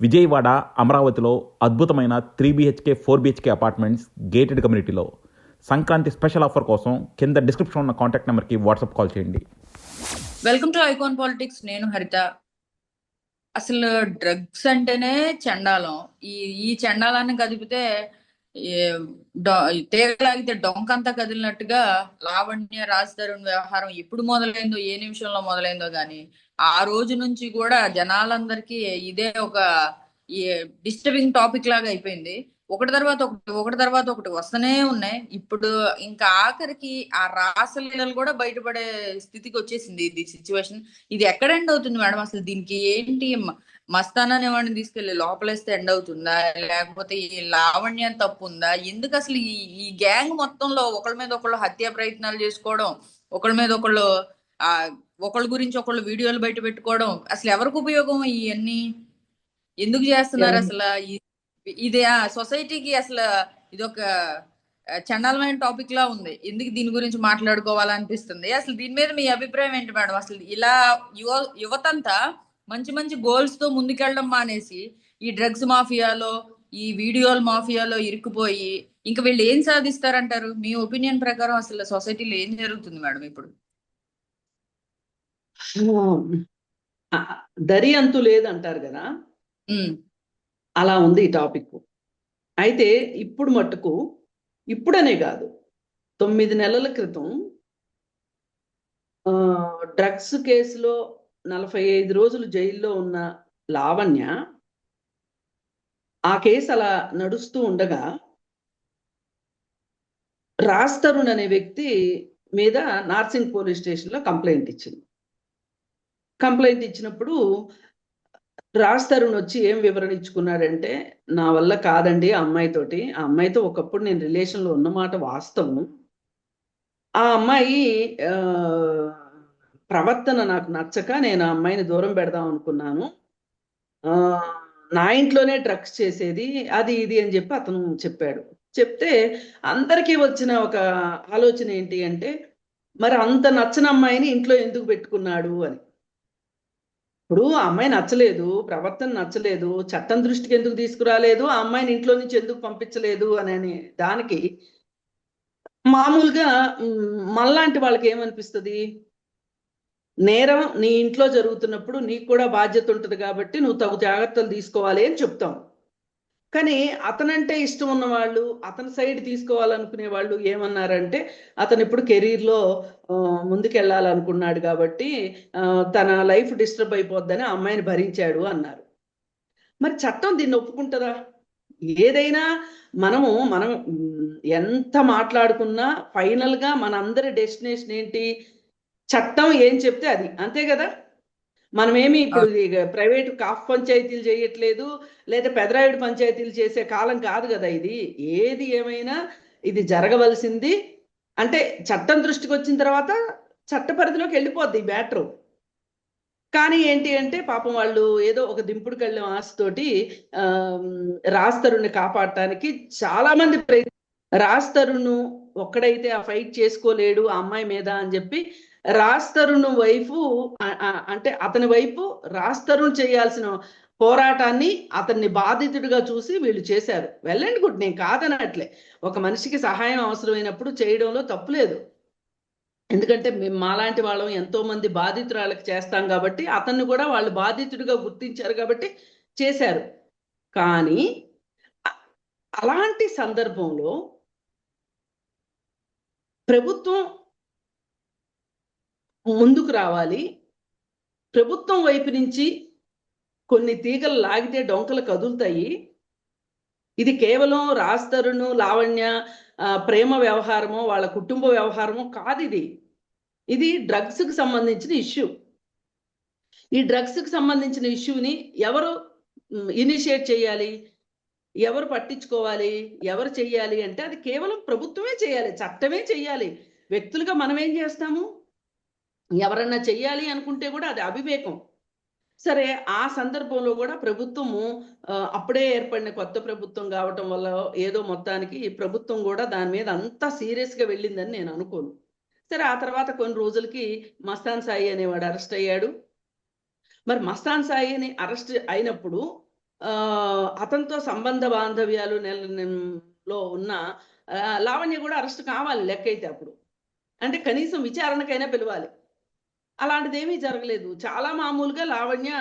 విజయవాడ అమరావతిలో అద్భుతమైన three BHK four BHK apartments gated కమ్యూనిటీలో సంక్రాంతి స్పెషల్ ఆఫర్ కోసం కింద డిస్క్రిప్షన్ ఉన్న కాంటాక్ట్ నెంబర్కి వాట్సాప్ కాల్ చేయండి. వెల్కమ్ టు ఐకాన్ పాలిటిక్స్ నేను హరిత. అసలు డ్రగ్స్ అంటేనే చండాలం. ఈ ఈ చండాలాన్ని కదిపితే తేగలాగితే డొ- తీగలాగితే డొంకంతా కదిలినట్టుగా లావణ్య రాజధరుణ్ వ్యవహారం ఎప్పుడు మొదలైందో ఏ నిమిషంలో మొదలైందో కానీ ఆ రోజు నుంచి కూడా జనాలందరికీ ఇదే ఒక డిస్టర్బింగ్ టాపిక్ లాగా అయిపోయింది. ఒకటి తర్వాత ఒకటి ఒకటి తర్వాత ఒకటి వస్తూనే ఉన్నాయి. ఇప్పుడు ఇంకా ఆఖరికి ఆ రాసలీలలు కూడా బయటపడే స్థితికి వచ్చేసింది ఇది సిచ్యువేషన్ ఇది ఎక్కడ ఎండ్ అవుతుంది మేడం? అసలు దీనికి ఏంటి మస్తానాన్ని వాడిని తీసుకెళ్ళి లోపలేస్తే ఎండ్ అవుతుందా? లేకపోతే ఈ లావణ్యం తప్పు ఉందా ఎందుకు అసలు ఈ ఈ గ్యాంగ్ మొత్తంలో ఒకళ్ళ మీద ఒకళ్ళు హత్యా ప్రయత్నాలు చేసుకోవడం ఒకళ్ళ మీద ఒకళ్ళు ఆ ఒకళ్ళ గురించి ఒకళ్ళు వీడియోలు బయట పెట్టుకోవడం అసలు ఎవరికి ఉపయోగం ఇవన్నీ ఎందుకు చేస్తున్నారు అసలు ఇది ఆ సొసైటీకి అసలు ఇది ఒక చండాలమైన టాపిక్ లా ఉంది. ఎందుకు దీని గురించి మాట్లాడుకోవాలనిపిస్తుంది? అసలు దీని మీద మీ అభిప్రాయం ఏంటి మేడం? అసలు ఇలా యువ యువతంతా మంచి మంచి గోల్స్తో ముందుకెళ్ళడం మానేసి ఈ డ్రగ్స్ మాఫియాలో ఈ వీడియోల మాఫియాలో ఇరుక్కుపోయి ఇంకా వీళ్ళు ఏం సాధిస్తారంటారు? మీ ఒపీనియన్ ప్రకారం అసలు సొసైటీలో ఏం జరుగుతుంది మేడం ఇప్పుడు? దరి అంతు లేదంటారు కదా? అలా ఉంది ఈ టాపిక్. అయితే ఇప్పుడు మట్టుకు ఇప్పుడనే కాదు తొమ్మిది నెలల క్రితం డ్రగ్స్ కేసులో నలభై ఐదు రోజులు జైల్లో ఉన్న లావణ్య ఆ కేసు అలా నడుస్తూ ఉండగా రాజ్ తరుణ్ అనే వ్యక్తి మీద నార్సింగ్ పోలీస్ స్టేషన్లో కంప్లైంట్ ఇచ్చింది. కంప్లైంట్ ఇచ్చినప్పుడు రాజ్ తరుణ్ వచ్చి ఏం వివరణ ఇచ్చుకున్నాడంటే నా వల్ల కాదండి ఆ అమ్మాయితోటి ఆ అమ్మాయితో ఒకప్పుడు నేను రిలేషన్లో ఉన్నమాట వాస్తవం. ఆ అమ్మాయి ప్రవర్తన నాకు నచ్చక నేను ఆ అమ్మాయిని దూరం పెడదాం అనుకున్నాను. నా ఇంట్లోనే డ్రగ్స్ చేసేది అది ఇది అని చెప్పి అతను చెప్పాడు. చెప్తే అందరికీ వచ్చిన ఒక ఆలోచన ఏంటి అంటే మరి అంత నచ్చని అమ్మాయిని ఇంట్లో ఎందుకు పెట్టుకున్నాడు? అని. ఇప్పుడు ఆ అమ్మాయి నచ్చలేదు ప్రవర్తన నచ్చలేదు చట్టం దృష్టికి ఎందుకు తీసుకురాలేదు ఆ అమ్మాయిని ఇంట్లో నుంచి ఎందుకు పంపించలేదు అని దానికి మామూలుగా మ్, మనలాంటి వాళ్ళకి ఏమనిపిస్తుంది? నేరం నీ ఇంట్లో జరుగుతున్నప్పుడు నీకు కూడా బాధ్యత ఉంటుంది కాబట్టి నువ్వు తగు జాగ్రత్తలు తీసుకోవాలి అని చెప్తాం. కానీ అతనంటే ఇష్టం ఉన్న వాళ్ళు అతని సైడ్ తీసుకోవాలనుకునే వాళ్ళు ఏమన్నారంటే అతను ఇప్పుడు కెరీర్లో ముందుకెళ్ళాలనుకున్నాడు కాబట్టి తన లైఫ్ డిస్టర్బ్ అయిపోద్దని అమ్మాయిని భరించాడు అన్నారు. మరి చట్టం దీన్ని ఒప్పుకుంటుందా? ఏదైనా మనము మనం ఎంత మాట్లాడుకున్నా ఫైనల్గా మనందరి డెస్టినేషన్ ఏంటి? చట్టం ఏం చెప్తే అది. అంతే కదా? మనమేమి ఇప్పుడు ప్రైవేట్ కాఫ్ పంచాయతీలు చేయట్లేదు లేదా పెదరాయుడు పంచాయతీలు చేసే కాలం కాదు కదా ఇది. ఏది ఏమైనా ఇది జరగవలసింది. అంటే చట్టం దృష్టికి వచ్చిన తర్వాత చట్ట పరిధిలోకి వెళ్ళిపోద్ది ఈ బ్యాటరు. కానీ ఏంటి అంటే పాపం వాళ్ళు ఏదో ఒక దింపుడు కళ్ళం ఆశతోటి రాజ్ తరుణ్ని కాపాడటానికి చాలా మంది ప్రయత్న. రాజ్ తరుణ్ ఒక్కడైతే ఆ ఫైట్ చేసుకోలేడు ఆ అమ్మాయి మీద అని చెప్పి రాజ్ వైపు అంటే అతని వైపు రాజ్ చేయాల్సిన పోరాటాన్ని అతన్ని బాధితుడిగా చూసి వీళ్ళు చేశారు. వెల్ అండ్ గుడ్ నేను కాదనట్లే. ఒక మనిషికి సహాయం అవసరమైనప్పుడు చేయడంలో తప్పులేదు ఎందుకంటే మేము మాలాంటి వాళ్ళం ఎంతో మంది బాధితురాలకు చేస్తాం కాబట్టి అతన్ని కూడా వాళ్ళు బాధితుడిగా గుర్తించారు కాబట్టి చేశారు. కానీ అలాంటి సందర్భంలో ప్రభుత్వం ముందుకు రావాలి. ప్రభుత్వం వైపు నుంచి కొన్ని తీగలు లాగితే డొంకలు కదులుతాయి. ఇది కేవలం రాస్తరును లావణ్య ప్రేమ వ్యవహారమో వాళ్ళ కుటుంబ వ్యవహారమో కాదు ఇది. ఇది డ్రగ్స్కి సంబంధించిన ఇష్యూ. ఈ డ్రగ్స్కి సంబంధించిన ఇష్యూని ఎవరు ఇనిషియేట్ చేయాలి? ఎవరు పట్టించుకోవాలి? ఎవరు చేయాలి అంటే అది కేవలం ప్రభుత్వమే చేయాలి చట్టమే చేయాలి. వ్యక్తులుగా మనం ఏం చేస్తాము? ఎవరన్నా చెయ్యాలి అనుకుంటే కూడా అది అవివేకం. సరే ఆ సందర్భంలో కూడా ప్రభుత్వము అప్పుడే ఏర్పడిన కొత్త ప్రభుత్వం కావటం వల్ల ఏదో మొత్తానికి ఈ ప్రభుత్వం కూడా దాని మీద అంత సీరియస్గా వెళ్ళిందని నేను అనుకోను. సరే ఆ తర్వాత కొన్ని రోజులకి మస్తాన్ సాయి అనేవాడు అరెస్ట్ అయ్యాడు. మరి మస్తాన్ సాయి అని అరెస్ట్ అయినప్పుడు అతనితో సంబంధ బాంధవ్యాలు నెల లో ఉన్న లావణ్య కూడా అరెస్ట్ కావాలి లెక్క అయితే అప్పుడు. అంటే కనీసం విచారణకైనా పిలవాలి. అలాంటిది ఏమీ జరగలేదు. చాలా మామూలుగా లావణ్య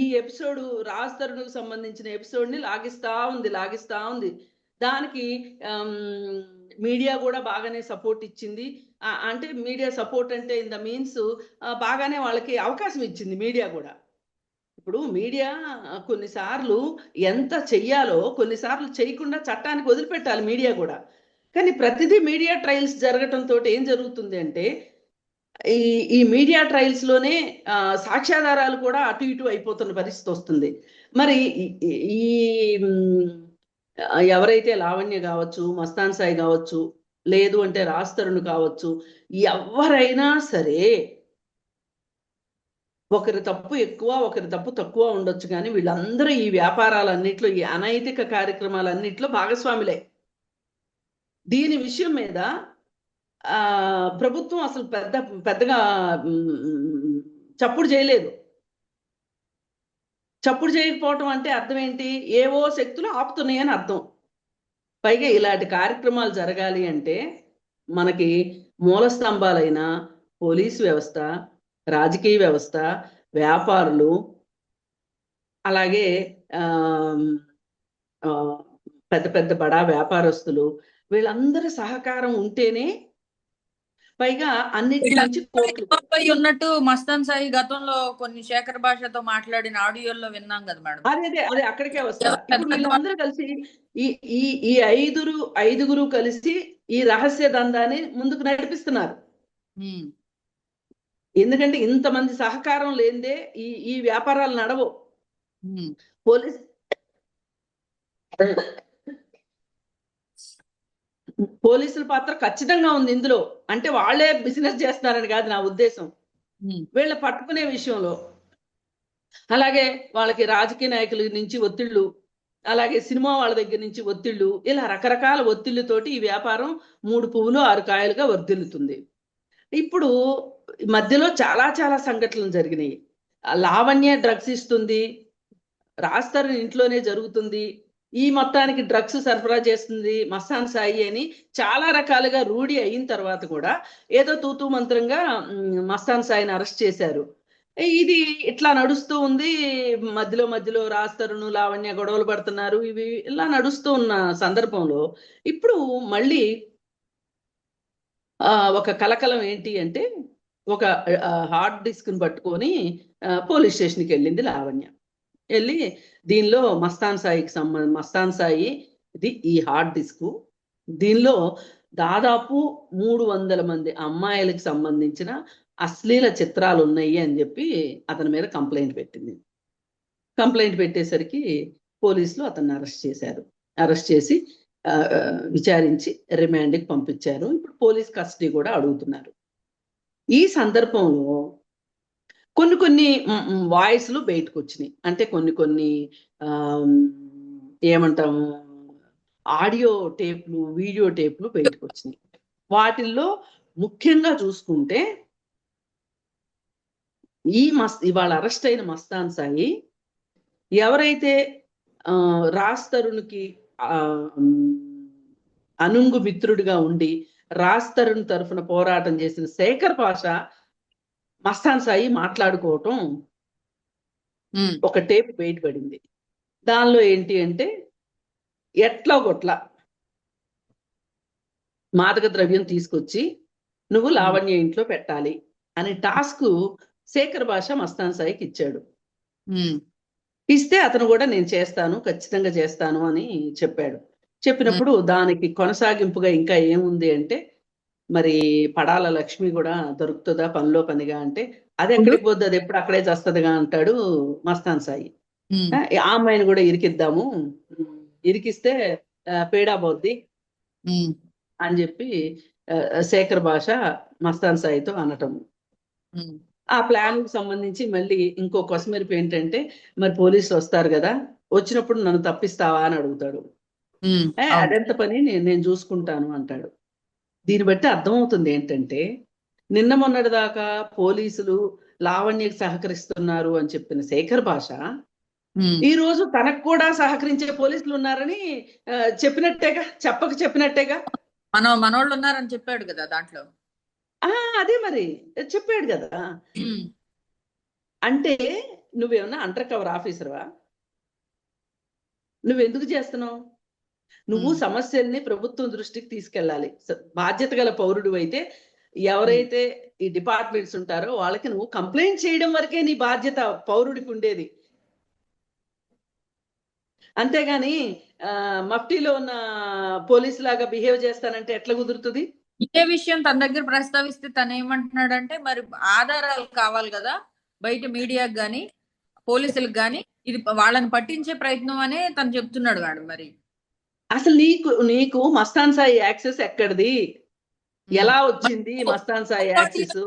ఈ ఎపిసోడ్ రాజ్తరుణుకు సంబంధించిన ఎపిసోడ్ని లాగిస్తా ఉంది లాగిస్తా ఉంది. దానికి మీడియా కూడా బాగానే సపోర్ట్ ఇచ్చింది. అంటే మీడియా సపోర్ట్ అంటే ఇన్ ద మీన్స్ బాగానే వాళ్ళకి అవకాశం ఇచ్చింది మీడియా కూడా. ఇప్పుడు మీడియా కొన్నిసార్లు ఎంత చెయ్యాలో కొన్నిసార్లు చేయకుండా చట్టానికి వదిలిపెట్టాలి మీడియా కూడా. కానీ ప్రతిదీ మీడియా ట్రయల్స్ జరగటంతో ఏం జరుగుతుంది అంటే ఈ ఈ మీడియా ట్రయల్స్లోనే సాక్ష్యాధారాలు కూడా అటు ఇటు అయిపోతున్న పరిస్థితి వస్తుంది. మరి ఈ- ఎవరైతే లావణ్య కావచ్చు మస్తాన్ సాయి కావచ్చు లేదు అంటే రాస్తరుణ్ కావచ్చు ఎవరైనా సరే ఒకరి తప్పు ఎక్కువ ఒకరి తప్పు తక్కువ ఉండొచ్చు కానీ వీళ్ళందరూ ఈ వ్యాపారాలన్నింటిలో ఈ అనైతిక కార్యక్రమాలన్నిట్లో భాగస్వాములే. దీని విషయం మీద ప్రభుత్వం అసలు పెద్ద పెద్దగా చప్పుడు చేయలేదు. చప్పుడు చేయకపోవటం అంటే అర్థం ఏంటి ఏవో శక్తులు ఆపుతున్నాయని అర్థం. పైగా ఇలాంటి కార్యక్రమాలు జరగాలి అంటే మనకి మూల స్తంభాలైన పోలీసు వ్యవస్థ రాజకీయ వ్యవస్థ వ్యాపారులు అలాగే పెద్ద పెద్ద బడా వ్యాపారస్తులు వీళ్ళందరి సహకారం ఉంటేనే పైగా అన్నిటి నుంచి ఉన్నట్టు మస్తాన్ సాయి గతంలో కొన్ని శేఖర్ భాషతో మాట్లాడిన ఆడియోల్లో విన్నాం కదా మేడం. అదే అదే అదే అక్కడికే వస్తా. ఎవరు ఇప్పుడు పెద్ద వీళ్ళందరూ కలిసి ఈ ఈ ఈ ఐదుగురు ఐదుగురు కలిసి ఈ రహస్య దందాన్ని ముందుకు నడిపిస్తున్నారు. ఎందుకంటే ఇంతమంది సహకారం లేనిదే ఈ ఈ వ్యాపారాలు నడవు. పోలీస్ పోలీసుల పాత్ర ఖచ్చితంగా ఉంది ఇందులో. అంటే వాళ్ళే బిజినెస్ చేస్తున్నారని కాదు నా ఉద్దేశం. వీళ్ళ పట్టుకునే విషయంలో. అలాగే వాళ్ళకి రాజకీయ నాయకుల నుంచి ఒత్తిళ్ళు అలాగే సినిమా వాళ్ళ దగ్గర నుంచి ఒత్తిళ్ళు ఇలా రకరకాల ఒత్తిళ్ళతోటి ఈ వ్యాపారం మూడు పువ్వులు ఆరు కాయలుగా వర్ధిల్లుతుంది. ఇప్పుడు మధ్యలో చాలా చాలా సంఘటనలు జరిగినాయి. లావణ్య డ్రగ్స్ ఇస్తుంది రాస్తారు ఇంట్లోనే జరుగుతుంది ఈ మొత్తానికి డ్రగ్స్ సరఫరా చేస్తుంది మస్తాన్ సాయి అని చాలా రకాలుగా రూఢి అయిన తర్వాత కూడా ఏదో తూతూ మంత్రంగా మస్తాన్ సాయిని అరెస్ట్ చేశారు. ఇది ఇట్లా నడుస్తూ ఉంది. మధ్యలో మధ్యలో రాస్తరును లావణ్య గొడవలు పడుతున్నారు. ఇవి ఇలా నడుస్తూ ఉన్న సందర్భంలో ఇప్పుడు మళ్ళీ ఆ, ఒక కలకలం ఏంటి అంటే ఒక హార్డ్ డిస్క్ని పట్టుకొని పోలీస్ స్టేషన్కి వెళ్ళింది లావణ్య. వెళ్ళి దీనిలో మస్తాన్ సాయికి సంబంధ మస్తాన్ సాయి ఇది ఈ హార్డ్ డిస్క్. దీనిలో దాదాపు మూడు వందల మంది అమ్మాయిలకు సంబంధించిన అశ్లీల చిత్రాలు ఉన్నాయి అని చెప్పి అతని మీద కంప్లైంట్ పెట్టింది. కంప్లైంట్ పెట్టేసరికి పోలీసులు అతన్ని అరెస్ట్ చేశారు. అరెస్ట్ చేసి విచారించి రిమాండ్కి పంపించారు. ఇప్పుడు పోలీస్ కస్టడీ కూడా అడుగుతున్నారు. ఈ సందర్భంలో కొన్ని కొన్ని వాయిస్లు బయటకు వచ్చినాయి అంటే కొన్ని కొన్ని ఏమంటాము ఆడియో టేప్లు వీడియో టేప్లు బయటకు వచ్చినాయి వాటిల్లో ముఖ్యంగా చూసుకుంటే ఈ మస్ ఇవాళ అరెస్ట్ అయిన మస్తాన్ సాయి ఎవరైతే ఆ, రాజ్ తరుణ్కి అనుంగు మిత్రుడిగా ఉండి రాజ్ తరుణ్ తరఫున పోరాటం చేసిన శేఖర్ పాష మస్తాన్ సాయి మాట్లాడుకోవటం ఒక టేప్ బయటపడింది దానిలో ఏంటి అంటే ఎట్లా కొట్లా మాదక ద్రవ్యం తీసుకొచ్చి నువ్వు లావణ్య ఇంట్లో పెట్టాలి అనే టాస్క్ శేఖర్ భాష మస్తాన్ సాయికి ఇచ్చాడు. ఇస్తే అతను కూడా నేను చేస్తాను ఖచ్చితంగా చేస్తాను అని చెప్పాడు. చెప్పినప్పుడు దానికి కొనసాగింపుగా ఇంకా ఏముంది అంటే మరి పడాల లక్ష్మి కూడా దొరుకుతుందా? పనిలో పనిగా అంటే అది ఎక్కడికి పోద్ది? అది ఎప్పుడు అక్కడే చేస్తుందిగా అంటాడు మస్తాన్ సాయి. ఆ అమ్మాయిని కూడా ఇరికిద్దాము. ఇరికిస్తే పేడా పోద్ది అని చెప్పి శేఖర్ భాష మస్తాన్ సాయితో అనటం. ఉమ్, ఆ ప్లాన్కి సంబంధించి మళ్ళీ ఇంకో కొసమెరుపు ఏంటంటే మరి పోలీసులు వస్తారు కదా వచ్చినప్పుడు నన్ను తప్పిస్తావా అని అడుగుతాడు. ఉమ్, "ఏ, అవును. అదెంత పని? నేను చూసుకుంటాను అంటాడు. దీన్ని బట్టి అర్థమవుతుంది ఏంటంటే నిన్న మొన్నటి దాకా పోలీసులు లావణ్యకి సహకరిస్తున్నారు అని చెప్పిన శేఖర్ భాష. ఈ రోజు తనకు కూడా సహకరించే పోలీసులు ఉన్నారని చెప్పినట్టేగా చెప్పక చెప్పినట్టేగా. మన మనోళ్ళు ఉన్నారని చెప్పాడు కదా దాంట్లో. ఆ అదే మరి చెప్పాడు కదా. అంటే నువ్వేమన్నా అండర్ కవర్ ఆఫీసర్వా నువ్వెందుకు చేస్తున్నావు? నువ్వు. సమస్యల్ని ప్రభుత్వం దృష్టికి తీసుకెళ్ళాలి. బాధ్యత గల పౌరుడు అయితే ఎవరైతే ఈ డిపార్ట్మెంట్స్ ఉంటారో వాళ్ళకి నువ్వు కంప్లైంట్ చేయడం వరకే నీ బాధ్యత పౌరుడికి ఉండేది. అంతేగాని ఆ, మఫ్టీలో ఉన్న పోలీస్ లాగా బిహేవ్ చేస్తానంటే ఎట్లా కుదురుతుంది? ఇదే విషయం తన దగ్గర ప్రస్తావిస్తే తను ఏమంటున్నాడంటే మరి ఆధారాలు కావాలి కదా బయట మీడియాకి గాని పోలీసులకు గాని ఇది వాళ్ళని పట్టించే ప్రయత్నం అనే తను చెప్తున్నాడు వాడు మరి. అసలు నీకు నీకు మస్తాన్ సాయి యాక్సెస్ ఎక్కడిది? ఎలా వచ్చింది మస్తాన్ సాయి యాక్సెస్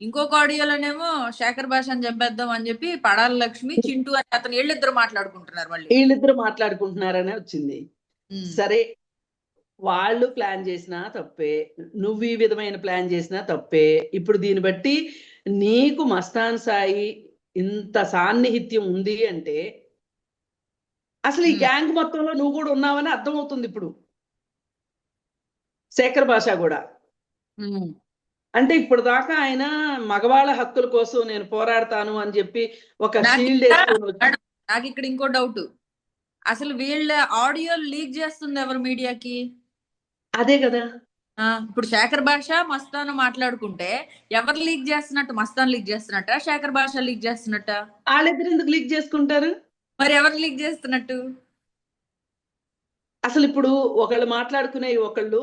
ఇంకొక ఆడియోలోనేమో శేఖర్ భాషను చంపేద్దాం అని చెప్పి పడాల లక్ష్మి చింటూ అని అతను వీళ్ళిద్దరు మాట్లాడుకుంటున్నారు మళ్ళీ. వీళ్ళిద్దరు మాట్లాడుకుంటున్నారనే వచ్చింది. సరే వాళ్ళు ప్లాన్ చేసినా తప్పే నువ్వు ఈ విధమైన ప్లాన్ చేసినా తప్పే. ఇప్పుడు దీన్ని బట్టి నీకు మస్తాన్ సాయి ఇంత సాన్నిహిత్యం ఉంది అంటే అసలు ఈ. గ్యాంగ్ మొత్తంలో నువ్వు కూడా ఉన్నావని అర్థమవుతుంది ఇప్పుడు. శేఖర్ భాష కూడా. అంటే ఇప్పుడు దాకా ఆయన మగవాళ్ళ హక్కుల కోసం నేను పోరాడతాను అని చెప్పి ఒక నాకు షీల్డ్ ఇక్కడ ఇంకో డౌట్. అసలు వీళ్ళ ఆడియో లీక్ చేస్తుంది ఎవరు మీడియాకి? అదే కదా. ఆ, ఇప్పుడు శేఖర్ భాష మస్తాన్ మాట్లాడుకుంటే ఎవరు లీక్ చేస్తున్నట్టు మస్తాన్ లీక్ చేస్తున్నట్ట శేఖర్ భాష లీక్ చేస్తున్నట్ట? వాళ్ళిద్దరు ఎందుకు లీక్ చేసుకుంటారు? మరి ఎవరు లీక్ చేస్తున్నట్టు? అసలు ఇప్పుడు ఒకళ్ళు మాట్లాడుకునే ఒకళ్ళు.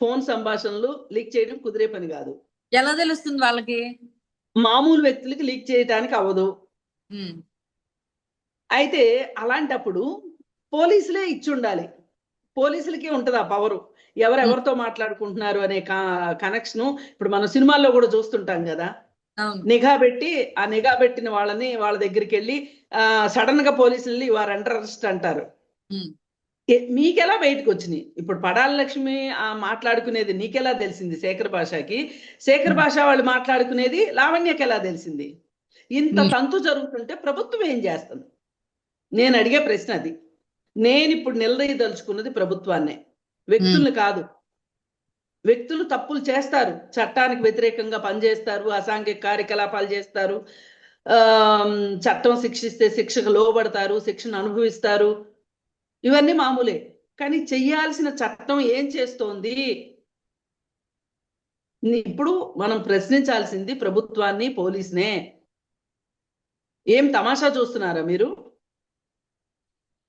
ఫోన్ సంభాషణలు లీక్ చేయడం కుదిరే పని కాదు. ఎలా తెలుస్తుంది వాళ్ళకి? మామూలు వ్యక్తులకి లీక్ చేయడానికి అవ్వదు. అయితే అలాంటప్పుడు పోలీసులే ఇచ్చి ఉండాలి పోలీసులకే ఉంటుంది ఆ పవరు. ఎవరెవరితో మాట్లాడుకుంటున్నారు అనే కనెక్షన్ ఇప్పుడు మనం సినిమాల్లో కూడా చూస్తుంటాం కదా. నిఘా పెట్టి ఆ నిఘా పెట్టిన వాళ్ళని వాళ్ళ దగ్గరికి వెళ్ళి సడన్గా పోలీసులు వారు అండర్ అరెస్ట్ అంటారు. మీకెలా బయటకు వచ్చినాయి? ఇప్పుడు పడాల లక్ష్మి ఆ మాట్లాడుకునేది నీకెలా తెలిసింది శేఖర్ భాషకి? శేఖర్. భాష వాళ్ళు మాట్లాడుకునేది లావణ్యకి ఎలా తెలిసింది? ఇంత. తంతు జరుగుతుంటే ప్రభుత్వం ఏం చేస్తుంది? నేను అడిగే ప్రశ్న అది. నేను ఇప్పుడు నిలదీయదలుచుకున్నది ప్రభుత్వాన్నే. వ్యక్తుల్ని కాదు. వ్యక్తులు తప్పులు చేస్తారు. చట్టానికి వ్యతిరేకంగా పనిచేస్తారు. అసాంఘిక కార్యకలాపాలు చేస్తారు. చట్టం శిక్షిస్తే శిక్షకు లోబడతారు శిక్షను అనుభవిస్తారు. ఇవన్నీ మామూలే. కానీ చెయ్యాల్సిన చట్టం ఏం చేస్తోంది? ఇప్పుడు మనం ప్రశ్నించాల్సింది ప్రభుత్వాన్ని పోలీస్నే. ఏం తమాషా చూస్తున్నారా మీరు?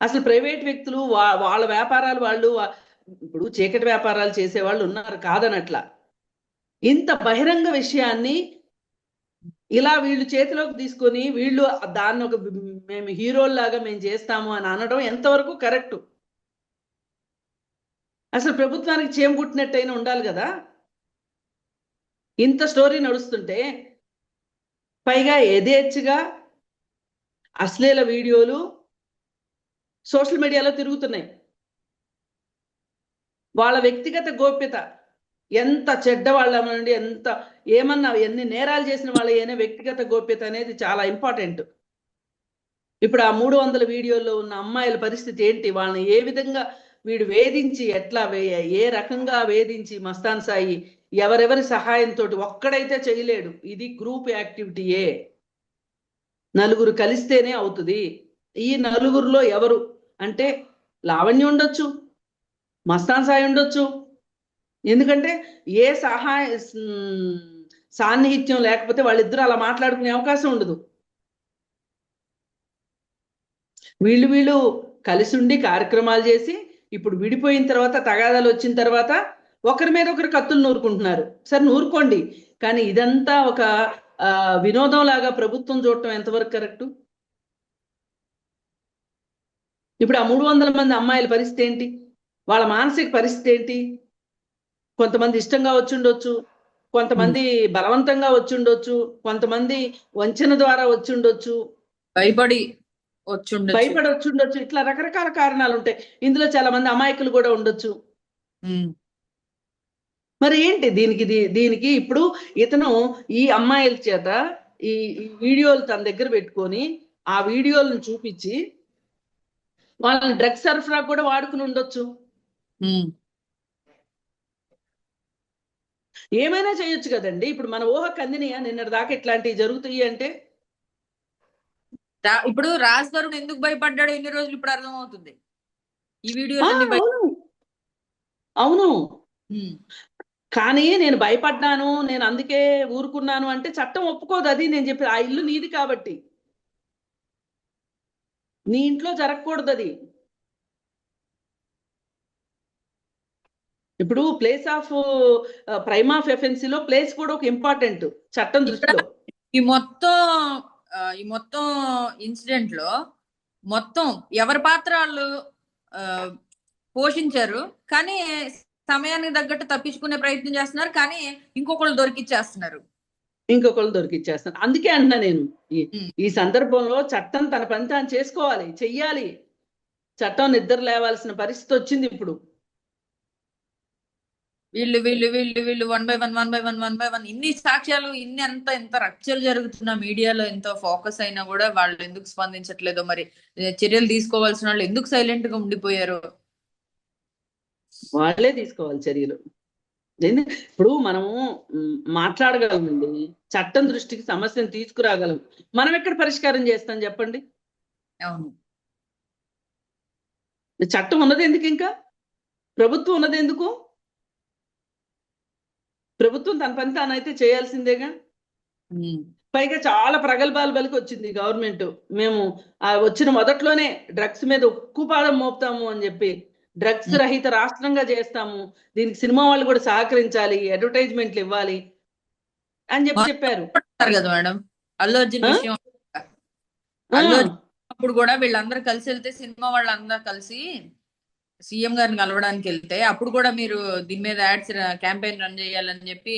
అసలు ప్రైవేట్ వ్యక్తులు వా- వాళ్ళ వ్యాపారాలు వాళ్ళు ఇప్పుడు చీకటి వ్యాపారాలు చేసే వాళ్ళు ఉన్నారు కాదనట్లా. ఇంత బహిరంగ విషయాన్ని ఇలా వీళ్ళు చేతిలోకి తీసుకొని వీళ్ళు దాన్ని ఒక మేము హీరోల్లాగా మేము చేస్తాము అని అనడం ఎంతవరకు కరెక్ట్? అసలు ప్రభుత్వానికి చేమగుట్టినట్టయినా ఉండాలి కదా? ఇంత స్టోరీ నడుస్తుంటే పైగా యథేచ్ఛగా అశ్లీల వీడియోలు సోషల్ మీడియాలో తిరుగుతున్నాయి. వాళ్ళ వ్యక్తిగత గోప్యత. ఎంత చెడ్డ వాళ్ళ ఎంత ఏమన్నా ఎన్ని నేరాలు చేసిన వాళ్ళ అయినా వ్యక్తిగత గోప్యత అనేది చాలా ఇంపార్టెంట్. ఇప్పుడు ఆ మూడు వందల వీడియోల్లో ఉన్న అమ్మాయిల పరిస్థితి ఏంటి? వాళ్ళని ఏ విధంగా వీడు వేధించి ఎట్లా వే ఏ రకంగా వేధించి మస్తాన్ సాయి ఎవరెవరి సహాయంతో ఒక్కడైతే చేయలేడు. ఇది గ్రూప్ యాక్టివిటీయే నలుగురు కలిస్తేనే అవుతుంది. ఈ నలుగురిలో ఎవరు? అంటే లావణ్య ఉండొచ్చు మస్తాన్ సాయి ఉండొచ్చు. ఎందుకంటే ఏ సహాయ సాన్నిహిత్యం లేకపోతే వాళ్ళిద్దరూ అలా మాట్లాడుకునే అవకాశం ఉండదు. వీళ్ళు వీళ్ళు కలిసి ఉండి కార్యక్రమాలు చేసి ఇప్పుడు విడిపోయిన తర్వాత తగాదాలు వచ్చిన తర్వాత ఒకరి మీద ఒకరు కత్తులు నూరుకుంటున్నారు. సరే నూరుకోండి. కానీ ఇదంతా ఒక వినోదం లాగా ప్రభుత్వం చూడటం ఎంతవరకు కరెక్ట్? ఇప్పుడు ఆ మూడు వందల మంది అమ్మాయిల పరిస్థితి ఏంటి? వాళ్ళ మానసిక పరిస్థితి ఏంటి? కొంతమంది ఇష్టంగా వచ్చి ఉండొచ్చు కొంతమంది బలవంతంగా వచ్చి ఉండొచ్చు కొంతమంది వంచన ద్వారా వచ్చి ఉండొచ్చు భయపడి వచ్చుండొచ్చు. భయపడి వచ్చి ఉండొచ్చు ఇట్లా రకరకాల కారణాలు ఉంటాయి. ఇందులో చాలా మంది అమాయకులు కూడా ఉండొచ్చు. మరి ఏంటి దీనికి దీనికి ఇప్పుడు ఇతను ఈ అమ్మాయిల చేత ఈ వీడియోలు తన దగ్గర పెట్టుకొని ఆ వీడియోలను చూపించి వాళ్ళని డ్రగ్స్ సరఫరా కూడా వాడుకుని ఉండొచ్చు. ఏమైనా చేయొచ్చు కదండి. ఇప్పుడు మన ఊహ కందినయా? నిన్నటి దాకా ఇట్లాంటివి జరుగుతాయి అంటే? ఇప్పుడు రాజ్ తరుణ్ ఎందుకు భయపడ్డాడు ఎన్ని రోజులు ఇప్పుడు అర్థమవుతుంది? ఈ బయట అవును. కానీ నేను భయపడ్డాను నేను అందుకే ఊరుకున్నాను అంటే చట్టం ఒప్పుకోదు అది నేను చెప్పి ఆ ఇల్లు నీది కాబట్టి. నీ ఇంట్లో జరగకూడదు అది. ఇప్పుడు ప్లేస్ ఆఫ్ ప్రైమ్ ఆఫ్ ఎఫెన్సీలో ప్లేస్ కూడా ఒక ఇంపార్టెంట్ చట్టం దృష్టిలో. ఈ మొత్తం ఈ మొత్తం ఇన్సిడెంట్లో మొత్తం ఎవరి పాత్ర వాళ్ళు పోషించారు కానీ సమయానికి తగ్గట్టు తప్పించుకునే ప్రయత్నం చేస్తున్నారు కానీ ఇంకొకళ్ళు దొరికిచ్చేస్తున్నారు. ఇంకొకళ్ళు దొరికిచ్చేస్తాను అందుకే అంటున్నా నేను. ఈ సందర్భంలో చట్టం తన పని తాను చేసుకోవాలి చెయ్యాలి. చట్టం నిద్ర లేవాల్సిన పరిస్థితి వచ్చింది ఇప్పుడు. వీళ్ళు వీళ్ళు వీళ్ళు వీళ్ళు one by one one by one one by one ఇన్ని సాక్ష్యాలు ఇన్ని అంత ఎంత రచ్చలు జరుగుతున్న మీడియాలో ఎంతో ఫోకస్ అయినా కూడా వాళ్ళు ఎందుకు స్పందించట్లేదో మరి చర్యలు తీసుకోవాల్సిన వాళ్ళు ఎందుకు సైలెంట్గా ఉండిపోయారు? వాళ్ళే తీసుకోవాలి చర్యలు. ఇప్పుడు మనము మాట్లాడగలమండి చట్టం దృష్టికి సమస్యను తీసుకురాగలం. మనం ఎక్కడ పరిష్కారం చేస్తాం చెప్పండి? అవును. చట్టం ఉన్నది ఎందుకు ఇంకా? ప్రభుత్వం ఉన్నది ఎందుకు? ప్రభుత్వం తన పని తానైతే చేయాల్సిందేగా. పైగా చాలా ప్రగల్భాలు పలికి వచ్చింది గవర్నమెంట్ మేము ఆ వచ్చిన మొదట్లోనే డ్రగ్స్ మీద ఉక్కు పాదం మోపుతాము అని చెప్పి డ్రగ్స్. రహిత రాష్ట్రంగా చేస్తాము దీనికి సినిమా వాళ్ళు కూడా సహకరించాలి అడ్వర్టైజ్మెంట్లు ఇవ్వాలి అని చెప్పి చెప్పారు కదా మేడం అల్లు అర్జున్? విషయం అప్పుడు కూడా వీళ్ళందరూ కలిసి వెళ్తే సినిమా వాళ్ళందరూ కలిసి సీఎం గారిని కలవడానికి వెళ్తే అప్పుడు కూడా మీరు దీని మీద యాడ్స్ క్యాంపెయిన్ రన్ చేయాలని చెప్పి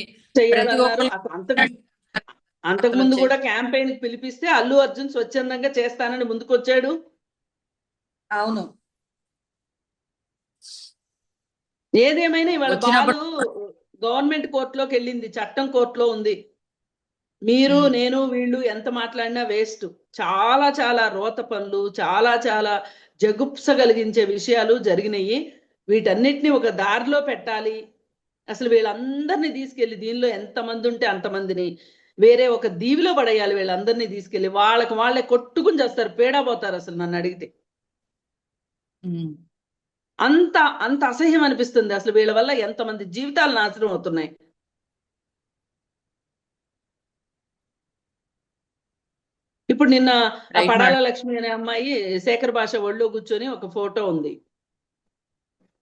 అంతకు ముందు కూడా క్యాంపెయిన్ పిలిపిస్తే అల్లు అర్జున్ స్వచ్ఛందంగా చేస్తానని ముందుకొచ్చాడు. అవును. ఏదేమైనా ఇవాళ గవర్నమెంట్ కోర్టులోకి వెళ్ళింది చట్టం కోర్టులో ఉంది. మీరు. నేను వీళ్ళు ఎంత మాట్లాడినా వేస్ట్. చాలా చాలా రోత పనులు చాలా చాలా జగుప్స కలిగించే విషయాలు జరిగినాయి. వీటన్నిటిని ఒక దారిలో పెట్టాలి. అసలు వీళ్ళందరినీ తీసుకెళ్ళి దీనిలో ఎంతమంది ఉంటే అంతమందిని వేరే ఒక దీవిలో పడేయాలి వీళ్ళందరినీ తీసుకెళ్ళి వాళ్ళకి వాళ్ళే కొట్టుకుని చేస్తారు. పేడా పోతారు అసలు నన్ను అడిగితే. అంత అంత అసహ్యం అనిపిస్తుంది. అసలు వీళ్ళ వల్ల ఎంతమంది జీవితాలు నాశనం అవుతున్నాయి. ఇప్పుడు నిన్న పడాల లక్ష్మి అనే అమ్మాయి శేఖర్ భాష ఒళ్ళో కూర్చొని ఒక ఫోటో ఉంది.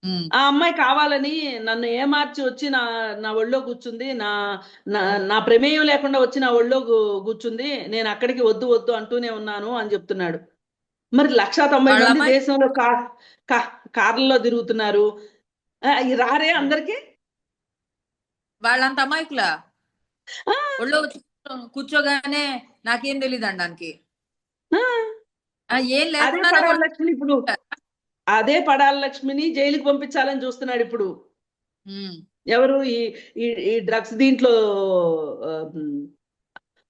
ఉమ్. ఆ అమ్మాయి కావాలని నన్ను ఏమార్చి వచ్చి నా నా ఒళ్ళో కూర్చుంది నా నా ప్రమేయం లేకుండా వచ్చి నా ఒళ్ళో కూర్చుంది నేను అక్కడికి వద్దు వద్దు అంటూనే ఉన్నాను అని చెప్తున్నాడు. మరి లక్షా తొంభై మంది దేశంలో కార్లలో తిరుగుతున్నారు. రారే అందరికి? వాళ్ళంత అమాయకులా? కూర్చోగానే నాకేం తెలియదు అనడానికి ఆ, ఏం లేకుండా ఇప్పుడు అదే పడాల లక్ష్మిని జైలుకి పంపించాలని చూస్తున్నాడు ఇప్పుడు. ఎవరు? ఈ ఈ- డ్రగ్స్ దీంట్లో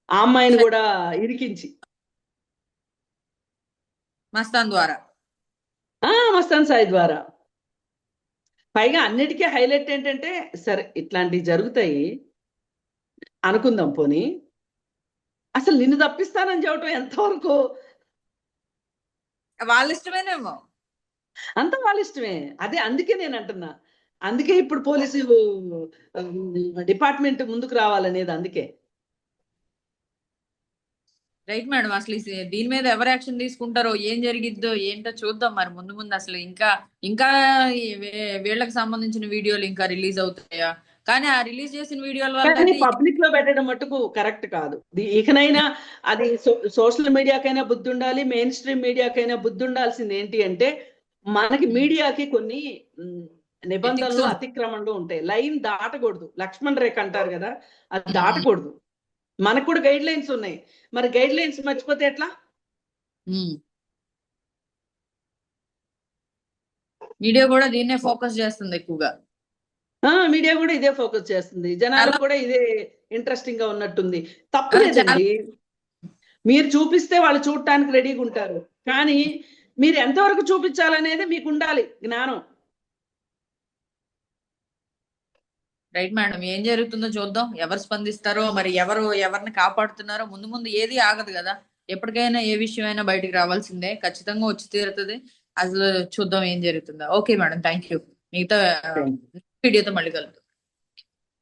ఆ అమ్మాయిని కూడా ఇరికించి. మస్తాన్ ద్వారా. ఆ మస్తాన్ సాయి ద్వారా. పైగా అన్నిటికీ హైలైట్ ఏంటంటే సరే ఇట్లాంటివి జరుగుతాయి అనుకుందాం పోని. అసలు నిన్ను తప్పిస్తానని చెప్పడం ఎంతవరకు? వాళ్ళ ఇష్టమేనేమో అంత వాళ్ళ ఇష్టమే అదే అందుకే నేను అంటున్నా. అందుకే ఇప్పుడు పోలీసు డిపార్ట్మెంట్ ముందుకు రావాలనేది అందుకే. రైట్ మేడం అసలు దీని మీద ఎవరు యాక్షన్ తీసుకుంటారో ఏం జరిగిద్దో ఏంటో చూద్దాం మరి ముందు ముందు. అసలు ఇంకా ఇంకా వీళ్ళకి సంబంధించిన వీడియోలు ఇంకా రిలీజ్ అవుతాయా? కానీ ఆ రిలీజ్ చేసిన వీడియోల వల్ల పబ్లిక్లో పెట్టడం మటుకు కరెక్ట్ కాదు. ఇకనైనా అది సోషల్ మీడియాకైనా బుద్ధి ఉండాలి మెయిన్ స్ట్రీమ్ మీడియాకైనా బుద్ధి ఉండాల్సింది ఏంటి అంటే మనకి మీడియాకి కొన్ని నిబంధనలు. అతిక్రమణలు ఉంటాయి. లైన్ దాటకూడదు. లక్ష్మణ్ రేఖ అంటారు కదా అది దాటకూడదు. మనకు కూడా గైడ్ లైన్స్ ఉన్నాయి. మరి గైడ్ లైన్స్ మర్చిపోతే ఎట్లా. మీడియా కూడా దీన్నే ఫోకస్ చేస్తుంది ఎక్కువగా. మీడియా కూడా ఇదే ఫోకస్ చేస్తుంది. జనాలకు చాలా- కూడా ఇదే ఇంట్రెస్టింగ్గా ఉన్నట్టుంది. తప్పు ఆ, లేదండి మీరు చూపిస్తే వాళ్ళు చూడటానికి రెడీగా ఉంటారు. కానీ మీరు ఎంతవరకు చూపించాలనేది మీకు ఉండాలి జ్ఞానం. రైట్ మేడం ఏం జరుగుతుందో చూద్దాం. ఎవరు స్పందిస్తారో మరి ఎవరు ఎవరిని కాపాడుతున్నారో ముందు ముందు ఏది ఆగదు కదా. ఎప్పటికైనా ఏ విషయం అయినా బయటికి రావాల్సిందే. ఖచ్చితంగా వచ్చి తీరుతుంది. అసలు చూద్దాం ఏం జరుగుతుందో. ఓకే మేడం థ్యాంక్ యూ మిగతా వీడియోతో మళ్ళీ కలుద్దాం